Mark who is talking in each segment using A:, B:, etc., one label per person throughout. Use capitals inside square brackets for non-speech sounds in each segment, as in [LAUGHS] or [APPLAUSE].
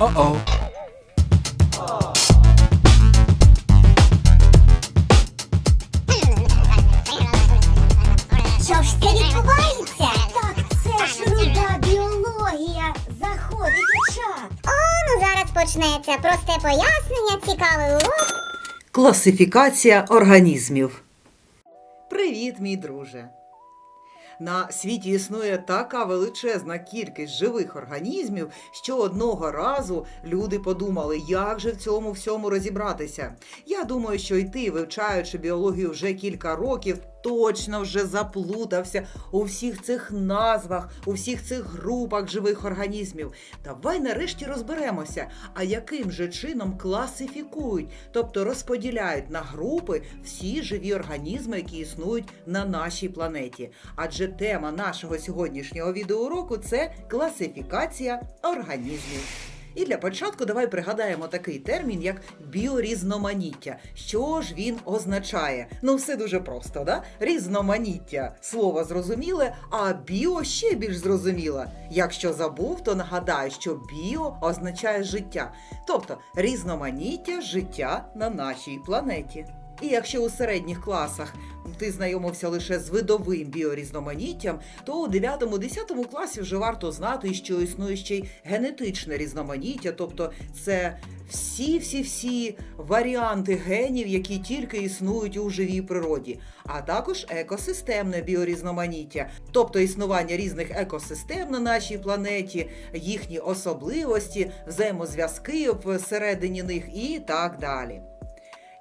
A: О-о.
B: Що ж це відбувається? Так, це ж руда біологія заходить у чат. О, ну зараз почнеться просте пояснення, цікавий урок.
C: Класифікація організмів. Привіт, мій друже. На світі існує така величезна кількість живих організмів, що одного разу люди подумали, як же в цьому всьому розібратися. Я думаю, що й ти, вивчаючи біологію вже кілька років, точно вже заплутався у всіх цих назвах, у всіх цих групах живих організмів. Давай нарешті розберемося, а яким же чином класифікують, тобто розподіляють на групи всі живі організми, які існують на нашій планеті. Адже тема нашого сьогоднішнього відеоуроку це класифікація організмів. І для початку давай пригадаємо такий термін, як біорізноманіття. Що ж він означає? Ну, все дуже просто, да? Різноманіття слово зрозуміле, а біо ще більш зрозуміле. Якщо забув, то нагадаю, що біо означає життя, тобто різноманіття життя на нашій планеті. І якщо у середніх класах ти знайомився лише з видовим біорізноманіттям, то у 9-10 класі вже варто знати, що існує ще й генетичне різноманіття, тобто це всі-всі-всі варіанти генів, які тільки існують у живій природі, а також екосистемне біорізноманіття, тобто існування різних екосистем на нашій планеті, їхні особливості, взаємозв'язки всередині них і так далі.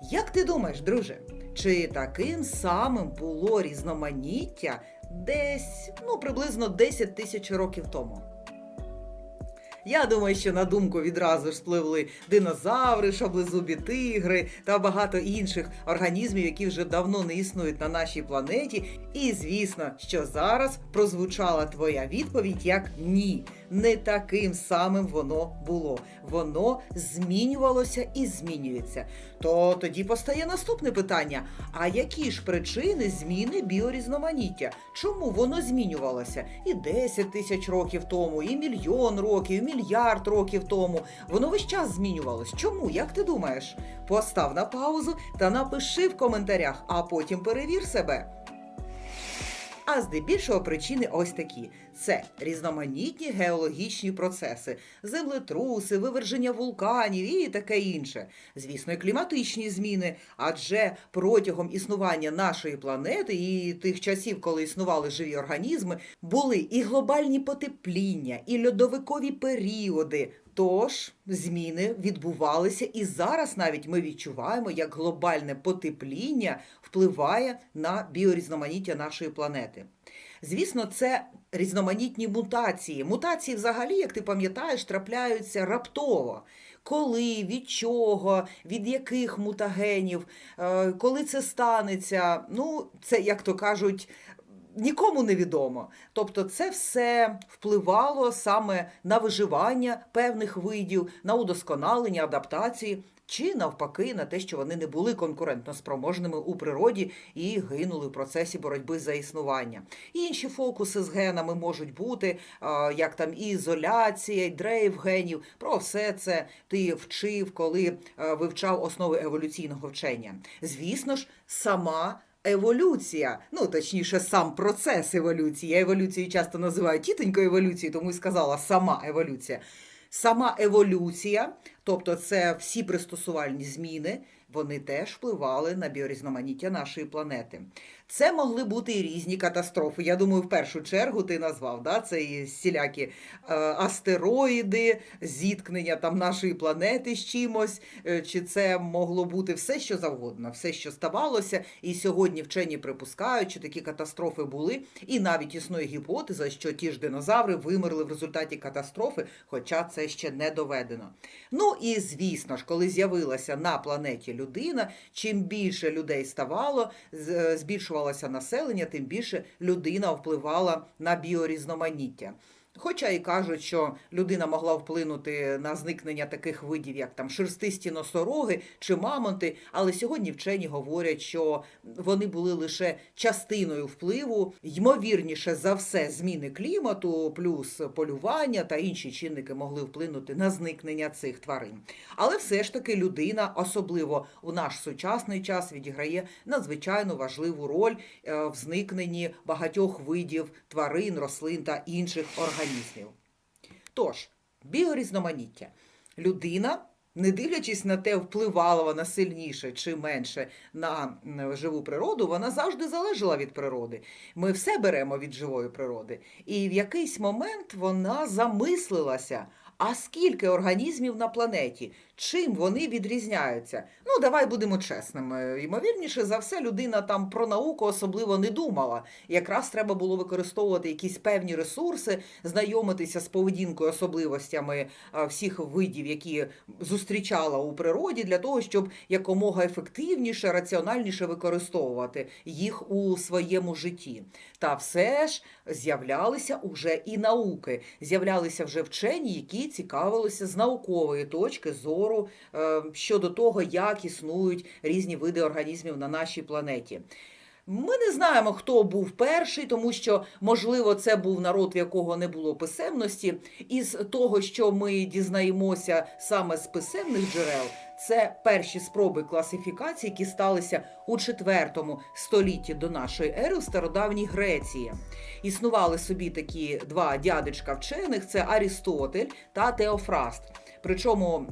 C: Як ти думаєш, друже, чи таким самим було різноманіття десь ну, приблизно 10 тисяч років тому? Я думаю, що на думку відразу ж спливли динозаври, шаблезубі тигри та багато інших організмів, які вже давно не існують на нашій планеті. І звісно, що зараз прозвучала твоя відповідь як ні. Не таким самим воно було. Воно змінювалося і змінюється. То тоді постає наступне питання: а які ж причини зміни біорізноманіття? Чому воно змінювалося і 10 тисяч років тому, і мільйон років, і мільярд років тому? Воно весь час змінювалось. Чому? Як ти думаєш? Постав на паузу та напиши в коментарях, а потім перевір себе. А здебільшого причини ось такі: це різноманітні геологічні процеси, землетруси, виверження вулканів і таке інше. Звісно, і кліматичні зміни, адже протягом існування нашої планети і тих часів, коли існували живі організми, були і глобальні потепління, і льодовикові періоди. Тож зміни відбувалися, і зараз навіть ми відчуваємо, як глобальне потепління впливає на біорізноманіття нашої планети. Звісно, це різноманітні мутації. Мутації, взагалі, як ти пам'ятаєш, трапляються раптово. Коли, від чого, від яких мутагенів, е, коли це станеться, ну, це, як то кажуть, нікому не відомо. Тобто, це все впливало саме на виживання певних видів, на удосконалення, адаптації. Чи навпаки на те, що вони не були конкурентно спроможними у природі і гинули в процесі боротьби за існування. Інші фокуси з генами можуть бути, як там і ізоляція, і дрейф генів. Про все це ти вчив, коли вивчав основи еволюційного вчення. Звісно ж, сама. Еволюція, ну точніше, сам процес еволюції. Я еволюцію часто називаю тітонькою еволюцією, тому і сказала сама еволюція. Сама еволюція, тобто це всі пристосувальні зміни, вони теж впливали на біорізноманіття нашої планети. Це могли бути і різні катастрофи. Я думаю, в першу чергу ти назвав да? це і всілякі е, астероїди, зіткнення там нашої планети з чимось, е, чи це могло бути все, що завгодно, все, що ставалося. І сьогодні вчені припускають, що такі катастрофи були, і навіть існує гіпотеза, що ті ж динозаври вимерли в результаті катастрофи, хоча це ще не доведено. Ну і звісно ж, коли з'явилася на планеті людина, чим більше людей ставало, е, збільшувалося населення, тим більше людина впливала на біорізноманіття. Хоча і кажуть, що людина могла вплинути на зникнення таких видів, як там шерстисті носороги чи мамонти, але сьогодні вчені говорять, що вони були лише частиною впливу, ймовірніше за все, зміни клімату, плюс полювання та інші чинники могли вплинути на зникнення цих тварин. Але все ж таки людина, особливо у наш сучасний час, відіграє надзвичайно важливу роль е, в зникненні багатьох видів тварин, рослин та інших організмів. Тож, біорізноманіття. Людина, не дивлячись на те, впливала вона сильніше чи менше на живу природу, вона завжди залежала від природи. Ми все беремо від живої природи. І в якийсь момент вона замислилася. А скільки організмів на планеті? Чим вони відрізняються? Ну, давай будемо чесними. Ймовірніше за все, людина там про науку особливо не думала. Якраз треба було використовувати якісь певні ресурси, знайомитися з поведінкою, особливостями всіх видів, які зустрічала у природі, для того, щоб якомога ефективніше, раціональніше використовувати їх у своєму житті. Та все ж з'являлися уже і науки, з'являлися вже вчені, які цікавилися з наукової точки зору е, щодо того, як існують різні види організмів на нашій планеті. Ми не знаємо, хто був перший, тому що, можливо, це був народ, в якого не було писемності. Із того, що ми дізнаємося саме з писемних джерел, це перші спроби класифікації, які сталися у IV столітті до нашої ери в стародавній Греції. Існували собі такі два дядечка вчених: це Арістотель та Теофраст. Причому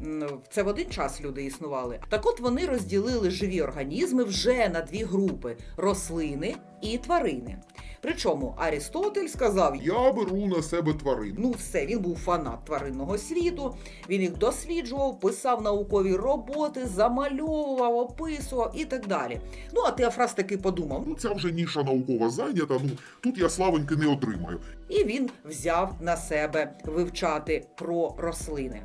C: це в один час люди існували. Так от вони розділили живі організми вже на дві групи: рослини і тварини. Причому Арістотель сказав:
A: Я беру на себе тварин.
C: Ну, все, він був фанат тваринного світу. Він їх досліджував, писав наукові роботи, замальовував, описував і так далі. Ну, а Теофраст таки подумав:
A: Ну, ця вже ніша наукова зайнята. Ну тут я славоньки не отримаю.
C: І він взяв на себе вивчати про рослини.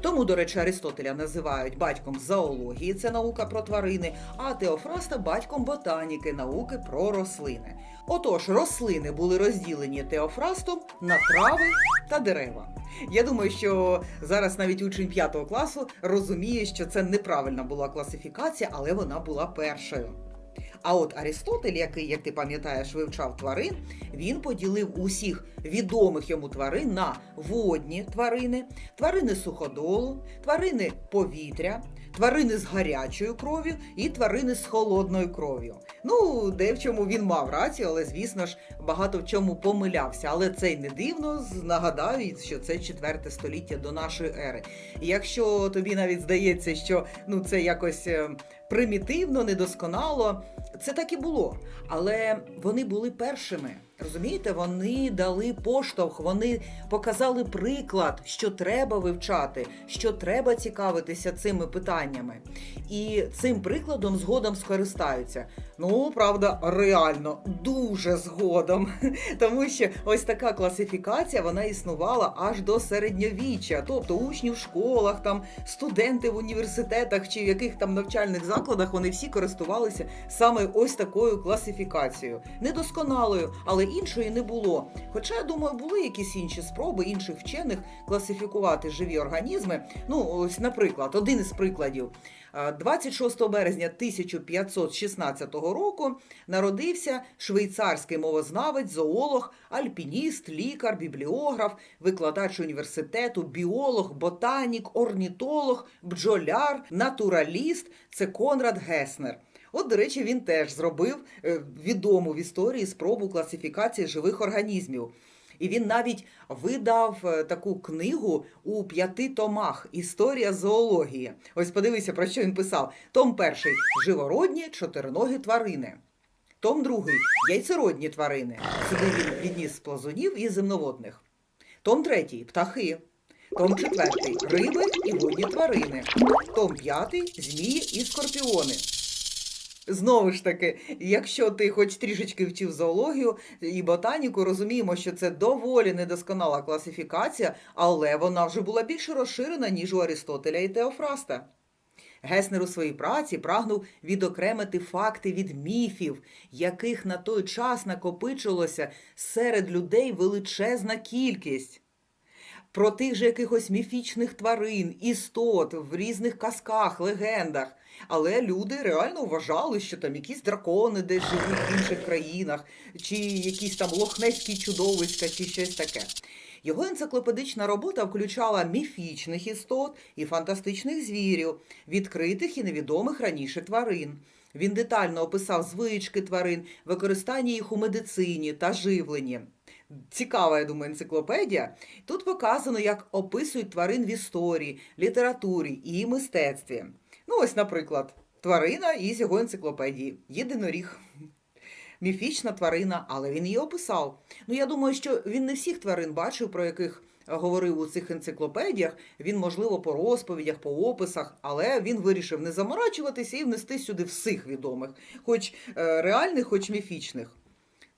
C: Тому, до речі, Аристотеля називають батьком зоології, це наука про тварини, а Теофраста батьком ботаніки, науки про рослини. Отож, рослини були розділені Теофрастом на трави та дерева. Я думаю, що зараз навіть учень 5 класу розуміє, що це неправильна була класифікація, але вона була першою. А от Арістотель, який, як ти пам'ятаєш, вивчав тварин, він поділив усіх відомих йому тварин на водні тварини, тварини суходолу, тварини повітря, тварини з гарячою кров'ю і тварини з холодною кров'ю. Ну, де в чому він мав рацію, але звісно ж багато в чому помилявся. Але це й не дивно. Нагадаю, що це четверте століття до нашої ери. І якщо тобі навіть здається, що ну це якось е, примітивно, недосконало, це так і було. Але вони були першими. Розумієте, вони дали поштовх, вони показали приклад, що треба вивчати, що треба цікавитися цими питаннями. І цим прикладом згодом скористаються. Ну, правда, реально дуже згодом. [LAUGHS] Тому що ось така класифікація вона існувала аж до середньовіччя. Тобто учні в школах, там студенти в університетах чи в яких там навчальних закладах вони всі користувалися саме ось такою класифікацією. Недосконалою, але іншої не було. Хоча, я думаю, були якісь інші спроби інших вчених класифікувати живі організми. Ну, ось, наприклад, один із прикладів. Е, 26 березня 1516 року народився швейцарський мовознавець, зоолог, альпініст, лікар, бібліограф, викладач університету, біолог, ботанік, орнітолог, бджоляр, натураліст. Це Конрад Геснер. От, до речі, він теж зробив е, відому в історії спробу класифікації живих організмів. І він навіть видав е, таку книгу у п'яти томах Історія зоології. Ось подивися, про що він писав. Том перший живородні чотириногі тварини. Том другий яйцеродні тварини. Сюди він відніс плазунів і земноводних. Том третій птахи. Том четвертий риби і водні тварини. Том п'ятий змії і скорпіони. Знову ж таки, якщо ти хоч трішечки вчив зоологію і ботаніку, розуміємо, що це доволі недосконала класифікація, але вона вже була більш розширена, ніж у Аристотеля і Теофраста. Геснер у своїй праці прагнув відокремити факти від міфів, яких на той час накопичилося серед людей величезна кількість. Про тих же якихось міфічних тварин, істот в різних казках, легендах. Але люди реально вважали, що там якісь дракони десь живуть в інших країнах, чи якісь там лохнеські чудовиська, чи щось таке. Його енциклопедична робота включала міфічних істот і фантастичних звірів, відкритих і невідомих раніше тварин. Він детально описав звички тварин, використання їх у медицині та живленні. Цікава, я думаю, енциклопедія. Тут показано, як описують тварин в історії, літературі і мистецтві. Ну, ось, наприклад, тварина із його енциклопедії єдиноріг. Міфічна тварина, але він її описав. Ну, я думаю, що він не всіх тварин бачив, про яких е, говорив у цих енциклопедіях. Він, можливо, по розповідях, по описах, але він вирішив не заморачуватися і внести сюди всіх відомих, хоч е, реальних, хоч міфічних.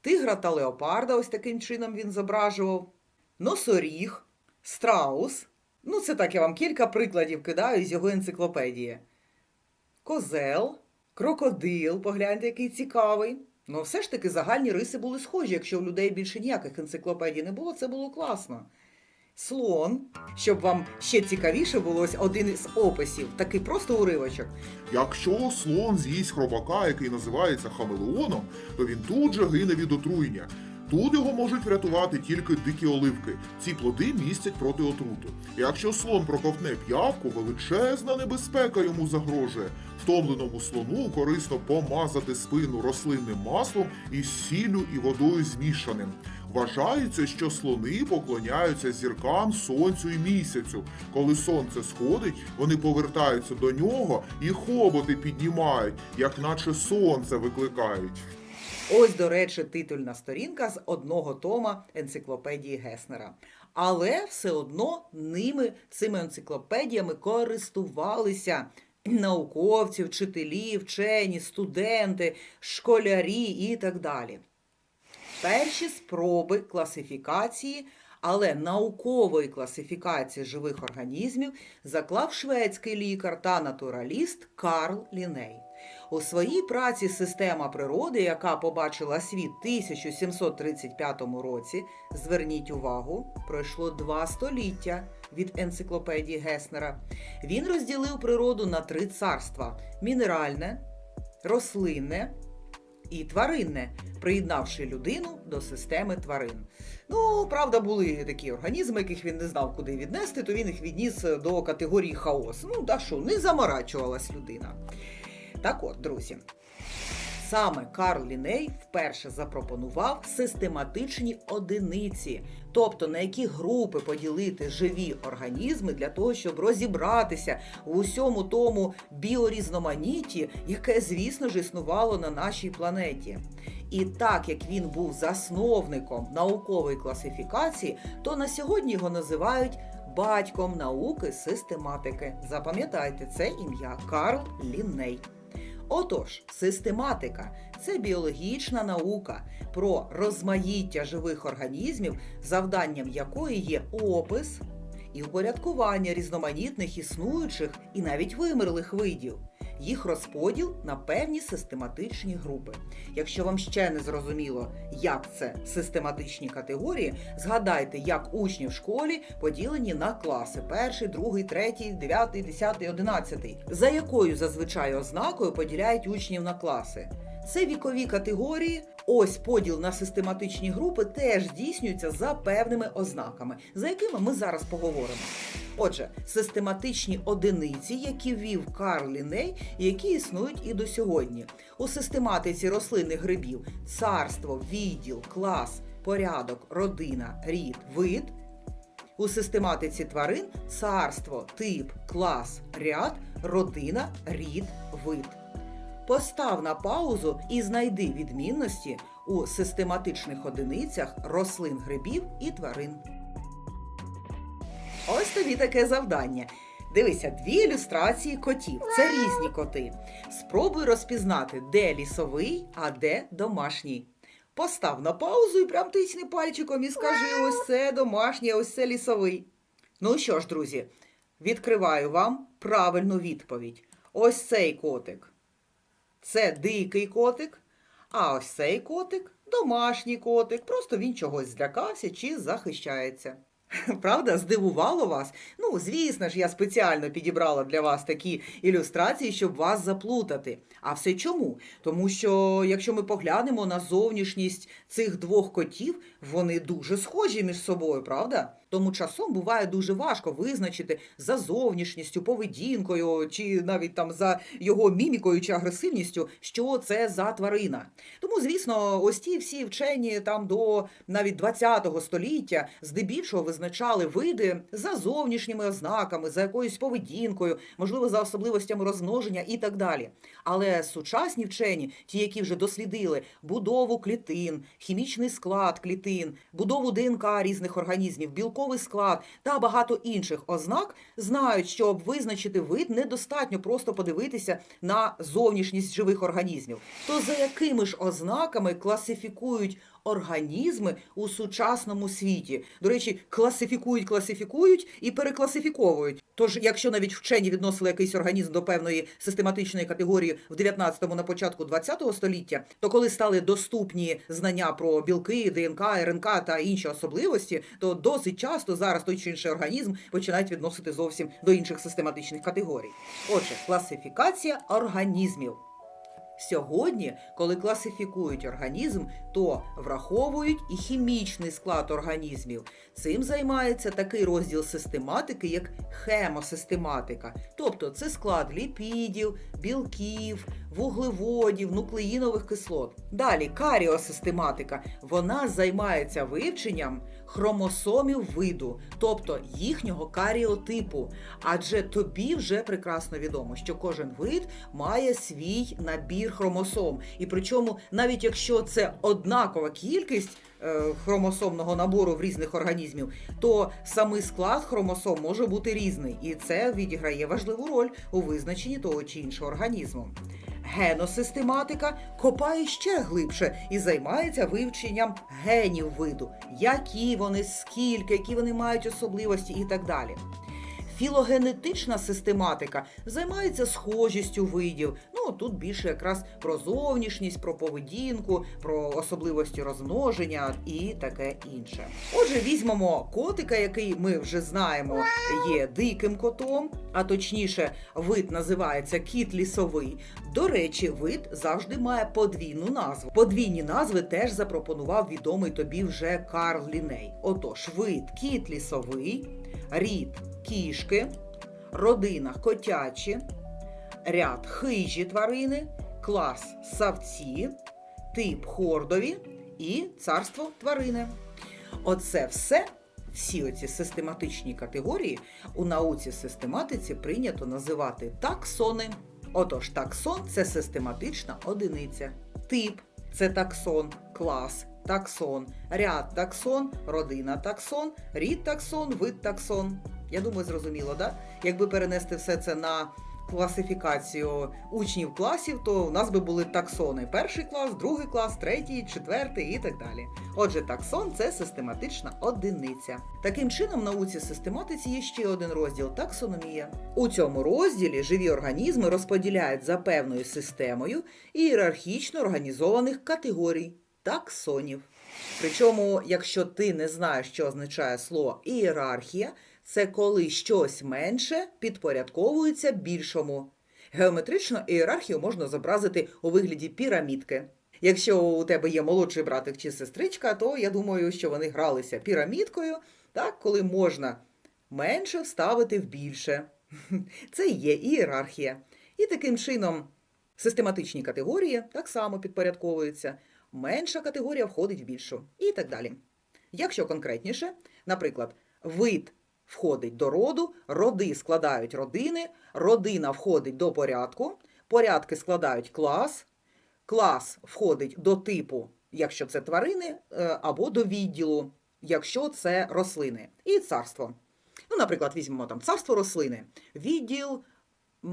C: Тигра та леопарда, ось таким чином він зображував. Носоріг, страус. Ну, це так я вам кілька прикладів кидаю з його енциклопедії. Козел, крокодил, погляньте, який цікавий. Ну, все ж таки загальні риси були схожі. Якщо в людей більше ніяких енциклопедій не було, це було класно. Слон, щоб вам ще цікавіше було ось один із описів, такий просто уривочок.
A: Якщо слон з'їсть хробака, який називається хамелеоном, то він тут же гине від отруєння. Тут його можуть врятувати тільки дикі оливки. Ці плоди містять проти отрути. Якщо слон проковтне п'явку, величезна небезпека йому загрожує. Втомленому слону корисно помазати спину рослинним маслом із сіллю і водою змішаним. Вважається, що слони поклоняються зіркам, сонцю і місяцю. Коли сонце сходить, вони повертаються до нього і хоботи піднімають, як наче сонце викликають.
C: Ось, до речі, титульна сторінка з одного тома енциклопедії Геснера. Але все одно ними, цими енциклопедіями користувалися науковці, вчителі, вчені, студенти, школярі і так далі. Перші спроби класифікації, але наукової класифікації живих організмів заклав шведський лікар та натураліст Карл Ліней. У своїй праці Система природи, яка побачила світ в 1735 році, зверніть увагу, пройшло два століття від енциклопедії Геснера. Він розділив природу на три царства: мінеральне, рослинне і тваринне, приєднавши людину до системи тварин. Ну, правда, були такі організми, яких він не знав, куди віднести, то він їх відніс до категорії хаос. Ну, та що, не заморачувалась людина. Так от, друзі. Саме Карл Ліней вперше запропонував систематичні одиниці, тобто на які групи поділити живі організми для того, щоб розібратися в усьому тому біорізноманітті, яке, звісно ж, існувало на нашій планеті. І так як він був засновником наукової класифікації, то на сьогодні його називають батьком науки систематики. Запам'ятайте це ім'я Карл Лінней. Отож, систематика це біологічна наука про розмаїття живих організмів, завданням якої є опис і упорядкування різноманітних існуючих і навіть вимерлих видів, їх розподіл на певні систематичні групи. Якщо вам ще не зрозуміло, як це систематичні категорії, згадайте, як учні в школі поділені на класи: перший, другий, третій, дев'ятий, десятий, одинадцятий. За якою зазвичай ознакою поділяють учнів на класи? Це вікові категорії. Ось поділ на систематичні групи теж здійснюється за певними ознаками, за якими ми зараз поговоримо. Отже, систематичні одиниці, які ввів Карл Ліней, які існують і до сьогодні. У систематиці рослинних грибів царство, відділ, клас, порядок, родина, рід, вид. У систематиці тварин царство, тип, клас, ряд, родина, рід, вид. Постав на паузу і знайди відмінності у систематичних одиницях рослин грибів і тварин. Ось тобі таке завдання. Дивися, дві ілюстрації котів. Це різні коти. Спробуй розпізнати, де лісовий, а де домашній. Постав на паузу і прям тисни пальчиком і скажи: ось це домашній, ось це лісовий. Ну що ж, друзі, відкриваю вам правильну відповідь. ось цей котик це дикий котик, а ось цей котик домашній котик. Просто він чогось злякався чи захищається. [LAUGHS] Правда, здивувало вас? Ну, звісно ж, я спеціально підібрала для вас такі ілюстрації, щоб вас заплутати. А все чому? Тому що, якщо ми поглянемо на зовнішність цих двох котів, вони дуже схожі між собою, правда? Тому часом буває дуже важко визначити за зовнішністю, поведінкою, чи навіть там за його мімікою чи агресивністю, що це за тварина. Тому, звісно, ось ті всі вчені там до навіть 20-го століття здебільшого визначали види за зовнішніми ознаками, за якоюсь поведінкою, можливо, за особливостями розмноження і так далі. Але сучасні вчені, ті, які вже дослідили будову клітин, хімічний склад клітин, будову ДНК різних організмів, білковий склад та багато інших ознак, знають, щоб визначити вид, недостатньо просто подивитися на зовнішність живих організмів. То за якими ж ознаками класифікують організми у сучасному світі? До речі, класифікують, класифікують і перекласифіковують. Тож, якщо навіть вчені відносили якийсь організм до певної систематичної категорії в 19-му на початку 20-го століття, то коли стали доступні знання про білки, ДНК, РНК та інші особливості, то досить часто зараз той чи інший організм починають відносити зовсім до інших систематичних категорій. Отже, класифікація організмів. Сьогодні, коли класифікують організм, то враховують і хімічний склад організмів. Цим займається такий розділ систематики, як хемосистематика. Тобто це склад ліпідів, білків, вуглеводів, нуклеїнових кислот. Далі каріосистематика. Вона займається вивченням хромосомів виду, тобто їхнього каріотипу. Адже тобі вже прекрасно відомо, що кожен вид має свій набір хромосом. І причому, навіть якщо це однакова кількість е, хромосомного набору в різних організмів, то самий склад хромосом може бути різний, і це відіграє важливу роль у визначенні того чи іншого організму. Геносистематика копає ще глибше і займається вивченням генів виду, які вони, скільки, які вони мають особливості і так далі. Філогенетична систематика займається схожістю видів. Ну тут більше якраз про зовнішність, про поведінку, про особливості розмноження і таке інше. Отже, візьмемо котика, який ми вже знаємо, є диким котом, а точніше, вид називається кіт лісовий. До речі, вид завжди має подвійну назву. Подвійні назви теж запропонував відомий тобі вже Карл Ліней. Отож, вид кіт лісовий, рід кішки, родина котячі, ряд хижі тварини, клас савці, тип хордові і царство тварини. Оце все, всі оці систематичні категорії у науці систематиці прийнято називати таксони. Отож, таксон це систематична одиниця. Тип це таксон, клас, таксон, ряд таксон, родина таксон, рід таксон, вид таксон. Я думаю, зрозуміло, да? Якби перенести все це на класифікацію учнів класів, то у нас би були таксони: перший клас, другий клас, третій, четвертий і так далі. Отже, таксон це систематична одиниця. Таким чином, в науці систематиці є ще один розділ таксономія. У цьому розділі живі організми розподіляють за певною системою ієрархічно організованих категорій таксонів. Причому, якщо ти не знаєш, що означає слово ієрархія, це коли щось менше підпорядковується більшому. Геометрично ієрархію можна зобразити у вигляді пірамідки. Якщо у тебе є молодший братик чи сестричка, то я думаю, що вони гралися пірамідкою, так, коли можна менше вставити в більше. [LAUGHS] Це є ієрархія. І таким чином систематичні категорії так само підпорядковуються. Менша категорія входить в більшу і так далі. Якщо конкретніше, наприклад, вид входить до роду, роди складають родини, родина входить до порядку, порядки складають клас, клас входить до типу, якщо це тварини, е, або до відділу, якщо це рослини, і царство. Ну, наприклад, візьмемо там царство рослини, відділ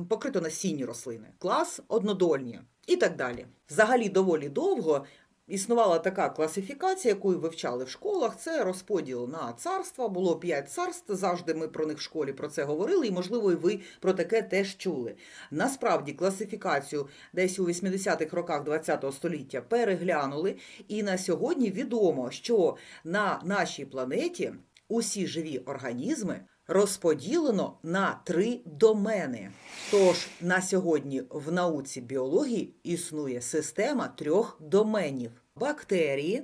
C: покрито насінні рослини, клас однодольні і так далі. Взагалі доволі довго Існувала така класифікація, яку вивчали в школах. Це розподіл на царства. Було п'ять царств. Завжди ми про них в школі про це говорили, і можливо, і ви про таке теж чули. Насправді класифікацію десь у 80-х роках ХХ століття переглянули, і на сьогодні відомо, що на нашій планеті усі живі організми розподілено на три домени. Тож на сьогодні в науці біології існує система трьох доменів: бактерії,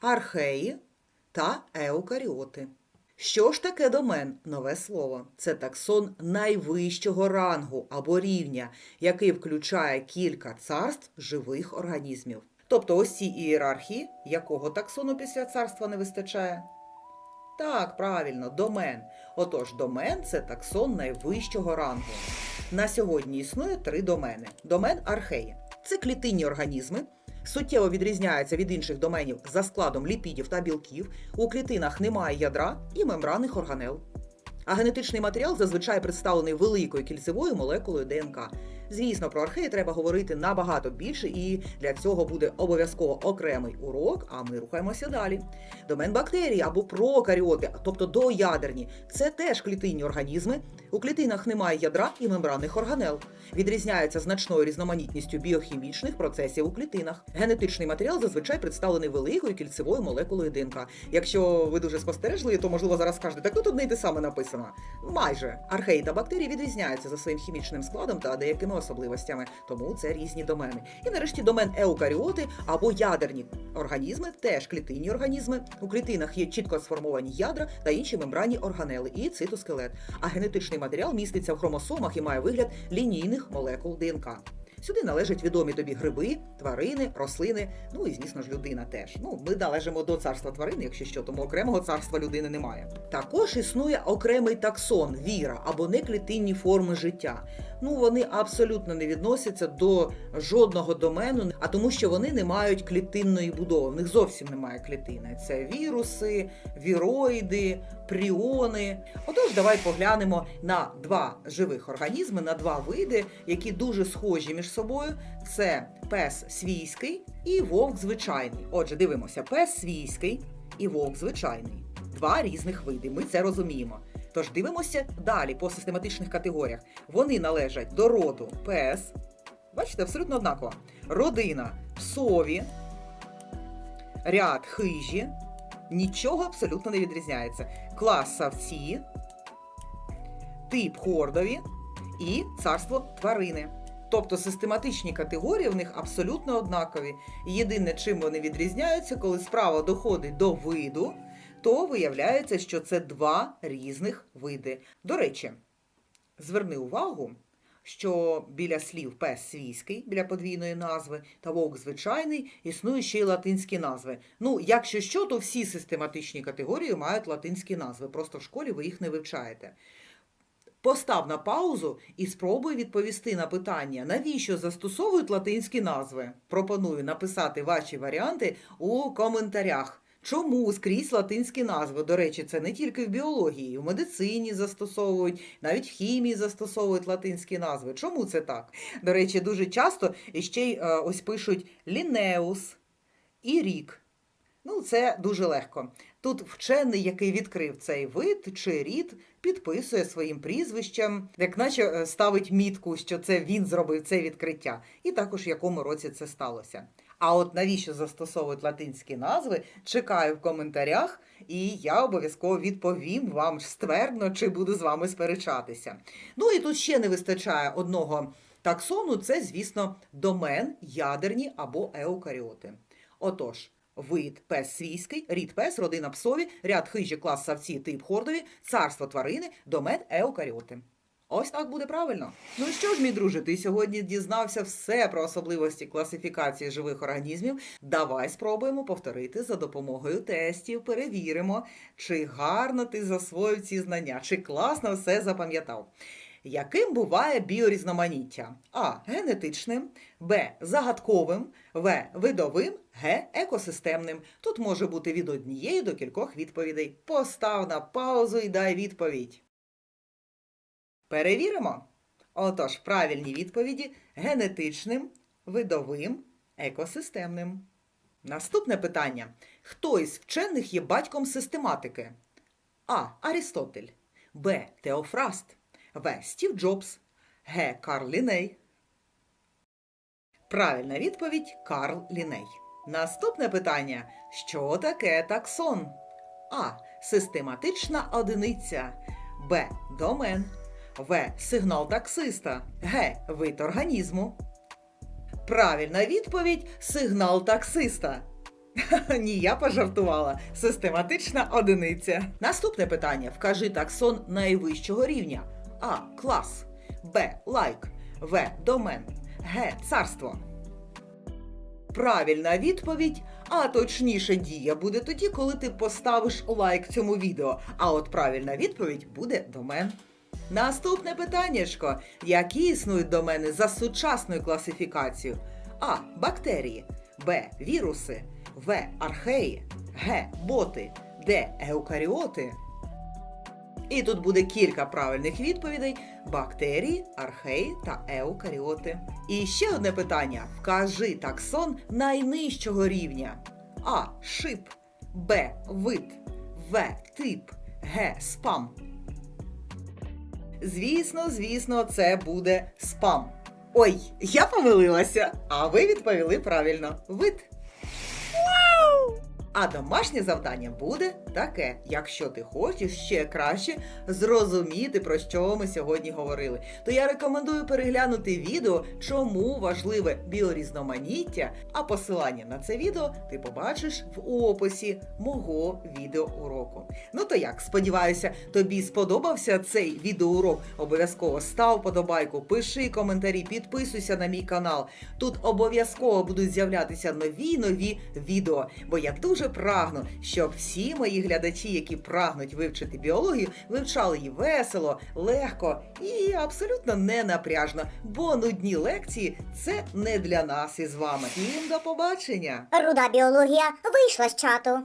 C: археї та еукаріоти. Що ж таке домен? Нове слово. Це таксон найвищого рангу або рівня, який включає кілька царств живих організмів. Тобто ось ці ієрархії, якого таксону після царства не вистачає? Так, правильно, домен. Отож, домен це таксон найвищого рангу. На сьогодні існує три домени. Домен археї. Це клітинні організми, суттєво відрізняються від інших доменів за складом ліпідів та білків. У клітинах немає ядра і мембранних органел. А генетичний матеріал зазвичай представлений великою кільцевою молекулою ДНК. Звісно, про археї треба говорити набагато більше, і для цього буде обов'язково окремий урок, а ми рухаємося далі. Домен бактерій або прокаріоти, тобто доядерні, це теж клітинні організми. У клітинах немає ядра і мембранних органел. Відрізняються значною різноманітністю біохімічних процесів у клітинах. Генетичний матеріал зазвичай представлений великою кільцевою молекулою ДНК. Якщо ви дуже спостережливі, то можливо зараз скажете, так тут одне й те саме написано. Майже археї та бактерії відрізняються за своїм хімічним складом та деякими особливостями, тому це різні домени. І нарешті домен еукаріоти або ядерні організми, теж клітинні організми. У клітинах є чітко сформовані ядра та інші мембранні органели і цитоскелет. А генетичний матеріал міститься в хромосомах і має вигляд лінійних молекул ДНК. Сюди належать відомі тобі гриби, тварини, рослини, ну і звісно ж людина теж. Ну, ми належимо до царства тварин, якщо що, тому окремого царства людини немає. Також існує окремий таксон, віра або неклітинні форми життя. Ну вони абсолютно не відносяться до жодного домену, а тому, що вони не мають клітинної будови. В них зовсім немає клітини. Це віруси, віроїди, пріони. Отож, давай поглянемо на два живих організми, на два види, які дуже схожі між собою. Це пес свійський і вовк звичайний. Отже, дивимося, пес свійський і вовк звичайний. Два різних види. Ми це розуміємо. Тож дивимося далі по систематичних категоріях. Вони належать до роду пес. Бачите, абсолютно однаково. Родина псові, ряд хижі. Нічого абсолютно не відрізняється. Клас савці, тип хордові і царство тварини. Тобто систематичні категорії в них абсолютно однакові. Єдине, чим вони відрізняються, коли справа доходить до виду, то виявляється, що це два різних види. До речі, зверни увагу, що біля слів пес свійський, біля подвійної назви, та вовк звичайний існують ще й латинські назви. Ну, якщо що, то всі систематичні категорії мають латинські назви. Просто в школі ви їх не вивчаєте. Постав на паузу і спробуй відповісти на питання, навіщо застосовують латинські назви. Пропоную написати ваші варіанти у коментарях. Чому скрізь латинські назви? До речі, це не тільки в біології, в медицині застосовують, навіть в хімії застосовують латинські назви. Чому це так? До речі, дуже часто іще й е, ось пишуть лінеус і рік. Ну, це дуже легко. Тут вчений, який відкрив цей вид чи рід, підписує своїм прізвищем, як наче е, ставить мітку, що це він зробив це відкриття, і також в якому році це сталося. А от навіщо застосовують латинські назви, чекаю в коментарях, і я обов'язково відповім вам ствердно, чи буду з вами сперечатися. Ну і тут ще не вистачає одного таксону, це, звісно, домен, ядерні або еукаріоти. Отож. Вид пес свійський, рід пес, родина псові, ряд хижі, клас савці, тип хордові, царство тварини, домен еукаріоти. Ось так буде правильно. Ну що ж, мій друже, ти сьогодні дізнався все про особливості класифікації живих організмів. Давай спробуємо повторити за допомогою тестів, перевіримо, чи гарно ти засвоїв ці знання, чи класно все запам'ятав. Яким буває біорізноманіття? А. Генетичним, Б. Загадковим, В. Видовим, Г. Екосистемним. Тут може бути від однієї до кількох відповідей. Постав на паузу і дай відповідь. Перевіримо. Отож, правильні відповіді генетичним, видовим, екосистемним. Наступне питання: хто із вчених є батьком систематики? А. Арістотель, Б. Теофраст, В. Стів Джобс, Г. Карл Ліней. Правильна відповідь Карл Ліней. Наступне питання: що таке таксон? А. Систематична одиниця. Б. Домен. В. Сигнал таксиста. Г. Вид організму. Правильна відповідь сигнал таксиста. [LAUGHS] Ні, я пожартувала. Систематична одиниця. Наступне питання: вкажи таксон найвищого рівня: А. Клас, Б. Лайк, В. Домен, Г. Царство. Правильна відповідь, а точніше дія буде тоді, коли ти поставиш лайк цьому відео. А от правильна відповідь буде домен. Наступне питаннячко. Які існують домени за сучасною класифікацією? А. Бактерії, Б. Віруси, В. Археї, Г. Боти, Д. Еукаріоти. І тут буде кілька правильних відповідей: бактерії, археї та еукаріоти. І ще одне питання: вкажи таксон найнижчого рівня: А. Шип, Б. Вид, В. Тип, Г. Спам. Звісно, звісно, це буде спам. Ой, я помилилася, а ви відповіли правильно. Вид. А домашнє завдання буде таке: якщо ти хочеш ще краще зрозуміти, про що ми сьогодні говорили, то я рекомендую переглянути відео, чому важливе біорізноманіття. А посилання на це відео ти побачиш в описі мого відеоуроку. Ну то як, сподіваюся, тобі сподобався цей відеоурок. Обов'язково став подобайку, пиши коментарі, підписуйся на мій канал. Тут обов'язково будуть з'являтися нові нові відео, бо я дуже прагну, щоб всі мої глядачі, які прагнуть вивчити біологію, вивчали її весело, легко і абсолютно не напряжно, бо нудні лекції це не для нас із вами. Всім до побачення!
B: Руда біологія вийшла з чату.